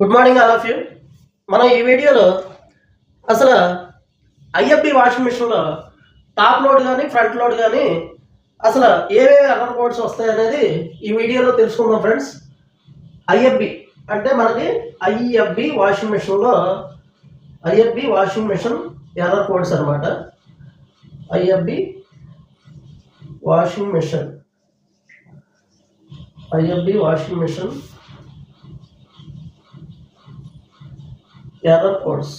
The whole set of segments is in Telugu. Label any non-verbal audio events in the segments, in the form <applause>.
Good morning all of you మనం ఈ వీడియోలో అసలు ఐఎఫ్బి వాషింగ్ మిషన్లో టాప్ లోడ్ కానీ ఫ్రంట్ లోడ్ కానీ అసలు ఏవేవి ఎర్రర్ కోడ్స్ వస్తాయనేది ఈ వీడియోలో తెలుసుకుందాం ఫ్రెండ్స్ ఐఎఫ్బి అంటే మనకి ఐఎఫ్బి వాషింగ్ మిషన్లో IFB washing machine error codes అనమాట IFB washing machine. IFB washing machine error codes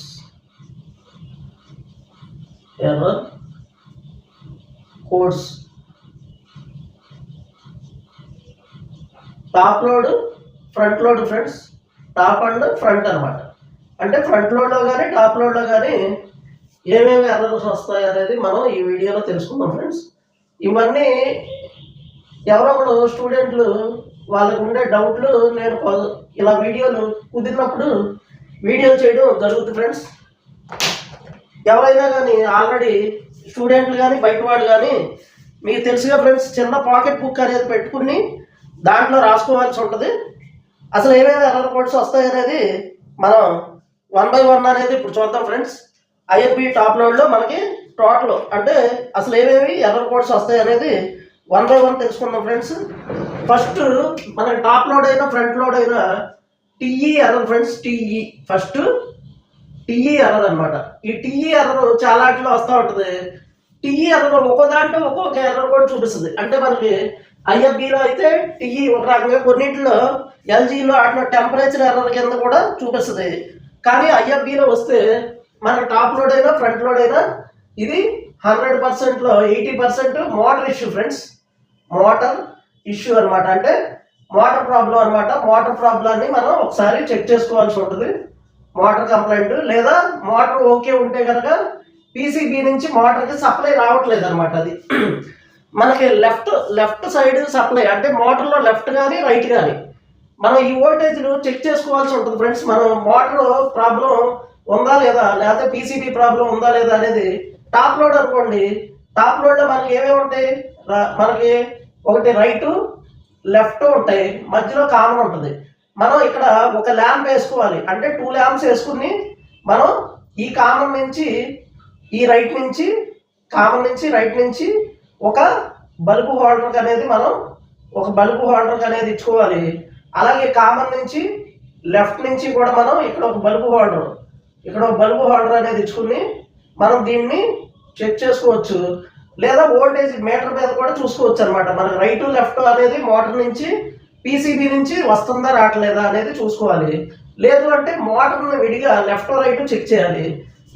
error codes top load front load friends top and front అనమాట. అంటే ఫ్రంట్ లోడ్లో కానీ టాప్ లోడ్లో కానీ ఏమేమి ఎర్రర్స్ వస్తాయి అనేది మనం ఈ వీడియోలో తెలుసుకుందాం ఫ్రెండ్స్ ఇవన్నీ ఎవరో స్టూడెంట్లు వాళ్ళకు ఉండే డౌట్లు నేను ఇలా వీడియోలు కుదిరినప్పుడు వీడియోలు చేయడం జరుగుతుంది ఫ్రెండ్స్ ఎవరైనా కానీ ఆల్రెడీ స్టూడెంట్లు కానీ బయట వాళ్ళు కానీ మీకు తెలుసుగా ఫ్రెండ్స్ చిన్న పాకెట్ బుక్ అనేది పెట్టుకుని దాంట్లో రాసుకోవాల్సి ఉంటుంది. అసలు ఏమేమి ఎర్రర్ కోడ్స్ వస్తాయి అనేది మనం వన్ బై వన్ అనేది ఇప్పుడు చూద్దాం ఫ్రెండ్స్ ఐఎఫ్బి టాప్ లోడ్లో మనకి టోటల్ అంటే అసలు ఏమేమి ఎర్రర్ కోడ్స్ వస్తాయి అనేది వన్ బై వన్ తెలుసుకుందాం ఫ్రెండ్స్ ఫస్ట్ మనకి టాప్ లోడ్ అయినా ఫ్రంట్ లోడ్ అయినా TE error friends TE first TE error అనమాట ఈ టీఈ ఎర్రర్ చాలా వాటిలో వస్తూ ఉంటుంది. టీఈ ఎర్రర్ ఒక్కో దాంట్లో ఒక్కొక్క ఎర్రర్ కూడా చూపిస్తుంది. అంటే మనకి ఐఎఫ్బిలో అయితే టీఈ ఒక రకంగా కొన్నింటిలో ఎల్జీలో అట్లా టెంపరేచర్ ఎర్రర్ కింద కూడా చూపిస్తుంది. కానీ ఐఎఫ్బిలో వస్తే మన టాప్ లోడ్ అయినా ఫ్రంట్ లోడ్ అయినా ఇది హండ్రెడ్ పర్సెంట్లో eighty percent motor issue friends motor issue అనమాట అంటే మోటార్ ప్రాబ్లం అనమాట మోటార్ ప్రాబ్లాన్ని మనం ఒకసారి చెక్ చేసుకోవాల్సి ఉంటుంది. మోటార్ కంప్లైంట్ లేదా మోటార్ ఓకే ఉంటే కనుక పీసీబీ నుంచి మోటార్కి సప్లై రావట్లేదు అనమాట అది. మనకి లెఫ్ట్ లెఫ్ట్ సైడ్ సప్లై అంటే మోటార్లో లెఫ్ట్ కానీ రైట్ కానీ మనం ఈ ఓల్టేజ్ను చెక్ చేసుకోవాల్సి ఉంటుంది ఫ్రెండ్స్. మనం మోటార్ ప్రాబ్లం ఉందా లేదా లేకపోతే పీసీబీ ప్రాబ్లం ఉందా లేదా అనేది టాప్ లోడ్ అనుకోండి. టాప్ లోడ్లో మనకి ఏమేమి ఉంటాయి? మనకి ఒకటి రైటు లెఫ్ట్ ఉంటాయి మధ్యలో కామన్ ఉంటుంది. మనం ఇక్కడ ఒక ల్యాంప్ వేసుకోవాలి. అంటే టూ ల్యాంప్స్ వేసుకుని మనం ఈ కామన్ నుంచి ఈ రైట్ నుంచి కామన్ నుంచి రైట్ నుంచి ఒక బల్బు హోల్డర్ అనేది మనం ఒక బల్బు హోల్డర్ అనేది ఇచ్చుకోవాలి. అలాగే కామన్ నుంచి లెఫ్ట్ నుంచి కూడా మనం ఇక్కడ ఒక బల్బు హోల్డర్ ఇక్కడ ఒక బల్బు హోల్డర్ అనేది ఇచ్చుకుని మనం దీన్ని చెక్ చేసుకోవచ్చు. లేదా వోల్టేజ్ మీటర్ మీద కూడా చూసుకోవచ్చు అనమాట మనకు రైట్ లెఫ్ట్ అనేది మోటార్ నుంచి పీసీబీ నుంచి వస్తుందా రావట్లేదా అనేది చూసుకోవాలి. లేదు అంటే మోటార్ని విడిగా లెఫ్ట్ రైట్ చెక్ చేయాలి.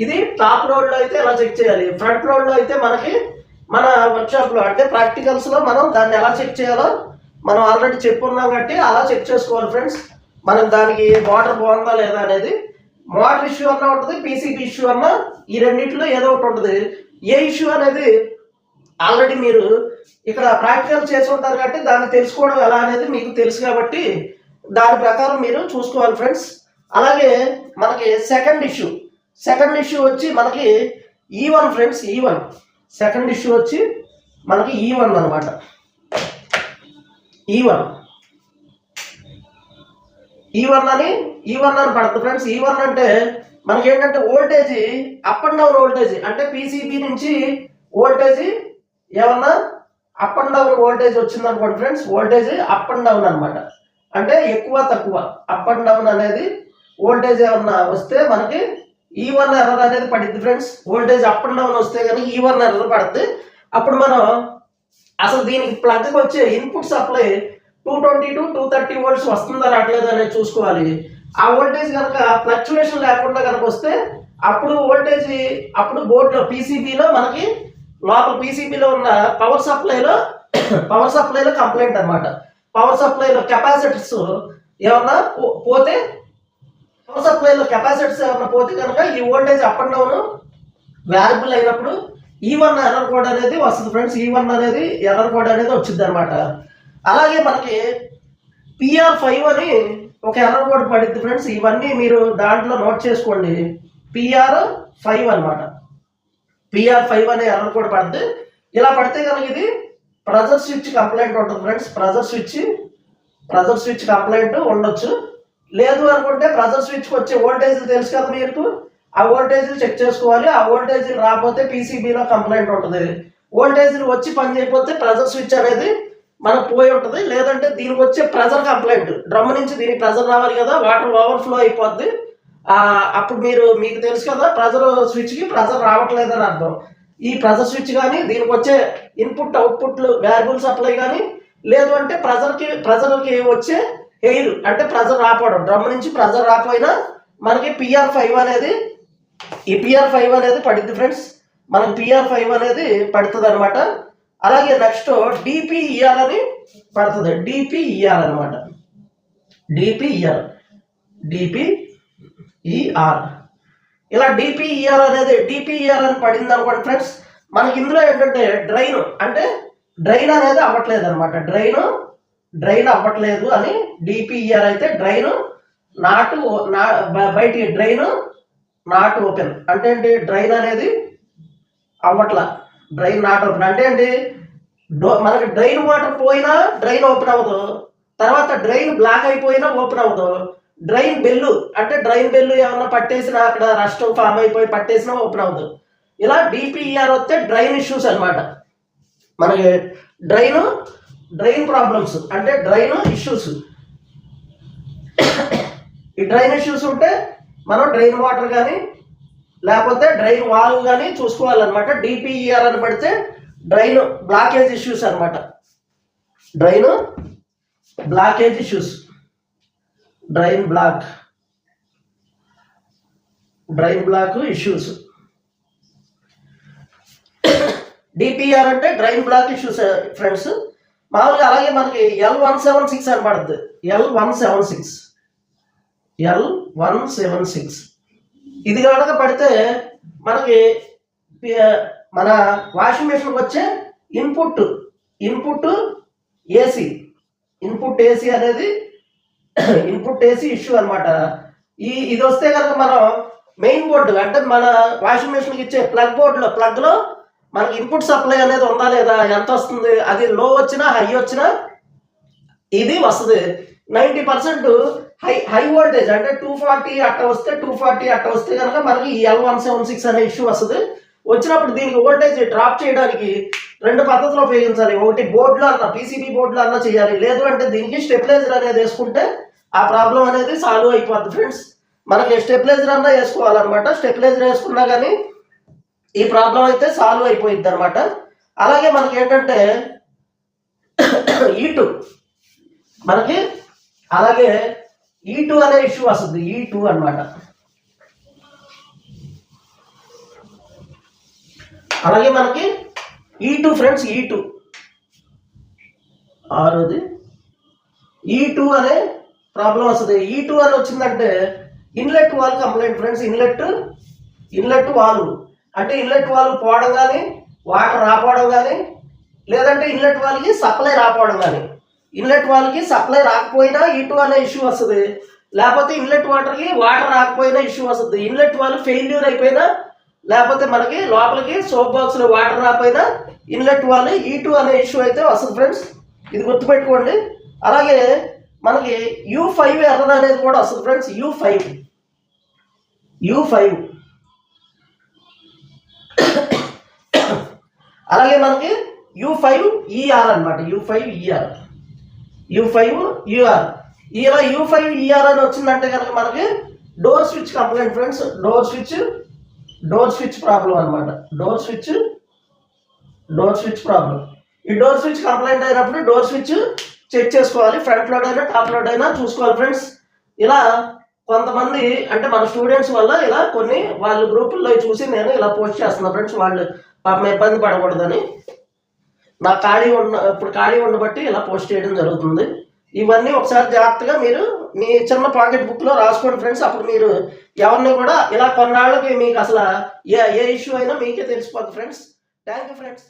ఇది టాప్ లోడ్లో అయితే ఎలా చెక్ చేయాలి? ఫ్రంట్ లోడ్లో అయితే మనకి మన వర్క్షాప్లో అంటే ప్రాక్టికల్స్లో మనం దాన్ని ఎలా చెక్ చేయాలో మనం ఆల్రెడీ చెప్పున్నాం కాబట్టి అలా చెక్ చేసుకోవాలి ఫ్రెండ్స్ మనం దానికి మోటార్ బాగుందా లేదా అనేది మోటార్ ఇష్యూ అన్నా ఉంటుంది పీసీబీ ఇష్యూ అన్నా ఈ రెండింటిలో ఏదో ఒకటి ఉంటుంది. ఏ ఇష్యూ అనేది ఆల్రెడీ మీరు ఇక్కడ ప్రాక్టికల్ చేసి ఉంటారు కాబట్టి దాన్ని తెలుసుకోవడం ఎలా అనేది మీకు తెలుసు కాబట్టి దాని ప్రకారం మీరు చూసుకోవాలి ఫ్రెండ్స్. అలాగే మనకి సెకండ్ ఇష్యూ. సెకండ్ ఇష్యూ వచ్చి మనకి e E one friends e E one second issue వచ్చి మనకి ఈ వన్ అనమాట ఈ వన్ ఈ వన్ అని e ఈ వన్ అని పడుతుంది ఫ్రెండ్స్. ఈ వన్ అంటే మనకి ఏంటంటే voltage up and down voltage అంటే పీసీబీ నుంచి ఓల్టేజ్ ఏమన్నా? అప్ అండ్ డౌన్ వోల్టేజ్ వచ్చింది అనుకోండి friends voltage up and down అనమాట అంటే ఎక్కువ తక్కువ. అప్ అండ్ డౌన్ అనేది వోల్టేజ్ ఏమన్నా వస్తే మనకి ఈ వన్ ఎర్రర్ అనేది పడుద్ది friends voltage up and down వస్తే కానీ ఈ వన్ ఎర్రర్ పడుతుంది అప్పుడు మనం అసలు దీనికి ప్లగ్కి వచ్చే input supply two twenty to two thirty volts వస్తుందా రావట్లేదు అనేది చూసుకోవాలి. ఆ వోల్టేజ్ కనుక ఫ్లక్చువేషన్ లేకుండా కనుక వస్తే అప్పుడు వోల్టేజ్ అప్పుడు బోర్డులో పీసీబీలో మనకి లోపల పీసీబీలో ఉన్న పవర్ సప్లైలో పవర్ సప్లైలో కంప్లైంట్ అన్నమాట. పవర్ సప్లైలో కెపాసిటర్స్ ఏమన్నా పో- పోతే పవర్ సప్లైలో కెపాసిటర్స్ ఏమన్నా పోతే కనుక ఈ voltage up and down variable అయినప్పుడు ఈ వన్ ఎర్రర్ కోడ్ అనేది వస్తుంది ఫ్రెండ్స్ ఈ వన్ అనేది ఎర్రర్ కోడ్ అనేది వచ్చింది అనమాట అలాగే మనకి పిఆర్ ఫైవ్ అని ఒక ఎర్రర్ కోడ్ పడింది ఫ్రెండ్స్ ఇవన్నీ మీరు దాంట్లో నోట్ చేసుకోండి. పిఆర్ ఫైవ్ అన్నమాట. పిఆర్ ఫైవ్ అనే ఎర్రర్ కూడా పడితే ఇలా పడితే కనుక ఇది ప్రెజర్ స్విచ్ కంప్లైంట్ ఉంటుంది friends pressure switch pressure switch complaint ఉండొచ్చు. లేదు అనుకుంటే ప్రెజర్ స్విచ్కి వచ్చే వోల్టేజ్లు తెలుసు కదా మీకు? ఆ వోల్టేజ్లు చెక్ చేసుకోవాలి. ఆ వోల్టేజ్లు రాకపోతే పీసీబీలో కంప్లైంట్ ఉంటుంది. వోల్టేజ్లు వచ్చి పని చేయకపోతే ప్రెజర్ స్విచ్ అనేది మనకు పోయి ఉంటుంది. లేదంటే దీనికి వచ్చే ప్రెజర్ కంప్లైంట్ డ్రమ్ నుంచి దీనికి ప్రెజర్ రావాలి కదా వాటర్ ఓవర్ఫ్లో అయిపోద్ది. అప్పుడు మీరు మీకు తెలుసు కదా ప్రెజర్ స్విచ్కి ప్రెజర్ రావట్లేదని అర్థం. ఈ ప్రెజర్ స్విచ్ కానీ దీనికి వచ్చే ఇన్పుట్ అవుట్పుట్లు వేరియబుల్ సప్లై కానీ లేదు అంటే ప్రెజర్కి ప్రెజర్కి వచ్చే ఎయిర్ అంటే ప్రెజర్ రాపోవడం డ్రమ్ నుంచి ప్రెజర్ రాపోయినా మనకి పిఆర్ ఫైవ్ అనేది ఈ పిఆర్ ఫైవ్ అనేది పడుద్ది ఫ్రెండ్స్ మనకి పిఆర్ ఫైవ్ అనేది పడుతుంది అనమాట అలాగే నెక్స్ట్ డిపిఈఆర్ అని పడుతుంది. డిపిఈఆర్ అనమాట డిపిఈఆర్ ఈఆర్ ఇలా డిపిఈఆర్ అనేది డిపిఈఆర్ అని పడింది అనుకోండి ఫ్రెండ్స్ మనకి ఇందులో ఏంటంటే డ్రైన్ అంటే డ్రైన్ అనేది అవ్వట్లేదు అనమాట డ్రైన్ డ్రైన్ అవ్వట్లేదు అని డిపిఈఆర్ అయితే డ్రైన్ నాటు నా బయటికి డ్రైన్ నాట్ ఓపెన్ అంటే ఏంటి? డ్రైన్ అనేది అవ్వట్ల. డ్రైన్ నాట్ ఓపెన్ అంటే ఏంటి? డో మనకి డ్రైన్ వాటర్ పోయినా డ్రైన్ ఓపెన్ అవ్వదు. తర్వాత డ్రైన్ బ్లాక్ అయిపోయినా ఓపెన్ అవ్వదు. డ్రైన్ బెల్లు అంటే డ్రైన్ బెల్లు ఏమన్నా పట్టేసినా అక్కడ రష్ ఫామ్ అయిపోయి పట్టేసినా ఓపెన్ అవ్వదు ఇలా డిపిఈఆర్ వస్తే డ్రైన్ ఇష్యూస్ అనమాట మనకి డ్రైన్ డ్రైన్ ప్రాబ్లమ్స్ అంటే డ్రైన్ ఇష్యూస్ ఈ డ్రైన్ ఇష్యూస్ ఉంటే మనం డ్రైన్ వాటర్ కానీ లేకపోతే డ్రైన్ వాల్వ్ కానీ చూసుకోవాలన్నమాట. డిపిఈఆర్ అని పడితే డ్రైన్ బ్లాకేజ్ ఇష్యూస్ అనమాట drain blockage issues drain block drain block issues DPR అంటే డ్రైన్ బ్లాక్ ఇష్యూస్ ఫ్రెండ్స్ మామూలుగా అలాగే మనకి ఎల్ వన్ సెవెన్ సిక్స్ అని పడుతుంది L one seven six L one seven six ఇది కనుక పడితే మనకి మన వాషింగ్ మెషిన్కి వచ్చే input input AC input AC అనేది ఇన్పుట్ ఏసీ ఇష్యూ అనమాట ఈ ఇది వస్తే కనుక మనం మెయిన్ బోర్డు అంటే మన వాషింగ్ మెషిన్కి ఇచ్చే ప్లగ్ బోర్డులో ప్లగ్లో మనకి ఇన్పుట్ సప్లై అనేది ఉందా లేదా ఎంత వస్తుంది అది లో వచ్చినా హై వచ్చినా ఇది వస్తుంది. Ninety percent high high voltage అంటే టూ ఫార్టీ అట్ట వస్తే టూ ఫార్టీ అట్ట వస్తే కనుక మనకి ఈ ఎల్ వన్ సెవెన్ సిక్స్ అనే ఇష్యూ వస్తుంది. వచ్చినప్పుడు దీనికి వోల్టేజ్ డ్రాప్ చేయడానికి రెండు పద్ధతులు ఉపయోగించాలి. ఒకటి బోర్డులో అన్న పీసీబీ బోర్డులో అన్న చేయాలి. లేదు అంటే దీనికి స్టెబిలైజర్ అనేది వేసుకుంటే ఆ ప్రాబ్లం అనేది సాల్వ్ అయిపోద్ది ఫ్రెండ్స్. మనకి స్టెప్లైజర్ అన్నా వేసుకోవాలన్నమాట. స్టెప్లైజర్ వేసుకున్నా కానీ ఈ ప్రాబ్లం అయితే సాల్వ్ అయిపోయింది అనమాట <clears throat> e e e అలాగే మనకి ఏంటంటే ఈ టూ మనకి అలాగే ఈ టూ అనే ఇష్యూ వస్తుంది. ఈ టూ అనమాట అలాగే మనకి ఈ టూ ఫ్రెండ్స్ ఈ టూ ఆరోది. ఈ టూ అనే ప్రాబ్లం వస్తుంది. ఈ టూ అని వచ్చిందంటే inlet valve complaint friends inlet inlet valve అంటే ఇన్లెట్ వాల్వ్ పోవడం కానీ వాటర్ రాపోవడం కానీ లేదంటే ఇన్లెట్ వాల్కి సప్లై రాపోవడం కానీ ఇన్లెట్ వాల్కి సప్లై రాకపోయినా ఈ టూ అనే ఇష్యూ వస్తుంది. లేకపోతే ఇన్లెట్ వాటర్కి వాటర్ రాకపోయినా ఇష్యూ వస్తుంది. ఇన్లెట్ వాళ్ళు ఫెయిల్యూర్ అయిపోయినా లేకపోతే మనకి లోపలికి సోప్ బాక్స్లో వాటర్ రాకపోయినా ఇన్లెట్ వాళ్ళు ఈ టూ అనే ఇష్యూ అయితే వస్తుంది ఫ్రెండ్స్ ఇది గుర్తుపెట్టుకోండి. అలాగే మనకి యూ ఫైవ్ ఎర్రర్ అనేది కూడా వస్తుంది friends U five U five అలాగే మనకి యూ ఫైవ్ ఈఆర్ అనమాట U five ER U five UR ఇలా యూ ఫైవ్ ఈఆర్ అని వచ్చిందంటే కనుక మనకి door switch complaint friends door switch door switch problem అనమాట door switch door switch problem ఈ డోర్ స్విచ్ కంప్లైంట్ అయినప్పుడు డోర్ స్విచ్ చెక్ చేసుకోవాలి. ఫ్రంట్ లోడ్ అయినా టాప్ లోడ్ అయినా చూసుకోవాలి ఫ్రెండ్స్ ఇలా కొంతమంది అంటే మన స్టూడెంట్స్ వల్ల ఇలా కొన్ని వాళ్ళ గ్రూపుల్లో చూసి నేను ఇలా పోస్ట్ చేస్తున్నా ఫ్రెండ్స్ వాళ్ళు పాపం ఇబ్బంది పడకూడదని. నా ఖాళీ ఉన్న ఇప్పుడు ఖాళీ ఉండబట్టి ఇలా పోస్ట్ చేయడం జరుగుతుంది. ఇవన్నీ ఒకసారి జాగ్రత్తగా మీరు మీ చిన్న పాకెట్ బుక్లో రాసుకోండి ఫ్రెండ్స్ అప్పుడు మీరు ఎవరిని కూడా ఇలా కొన్నాళ్ళకి మీకు అసలు ఏ ఏ ఇష్యూ అయినా మీకే తెలిసిపోతుంది ఫ్రెండ్స్ థ్యాంక్ యూ ఫ్రెండ్స్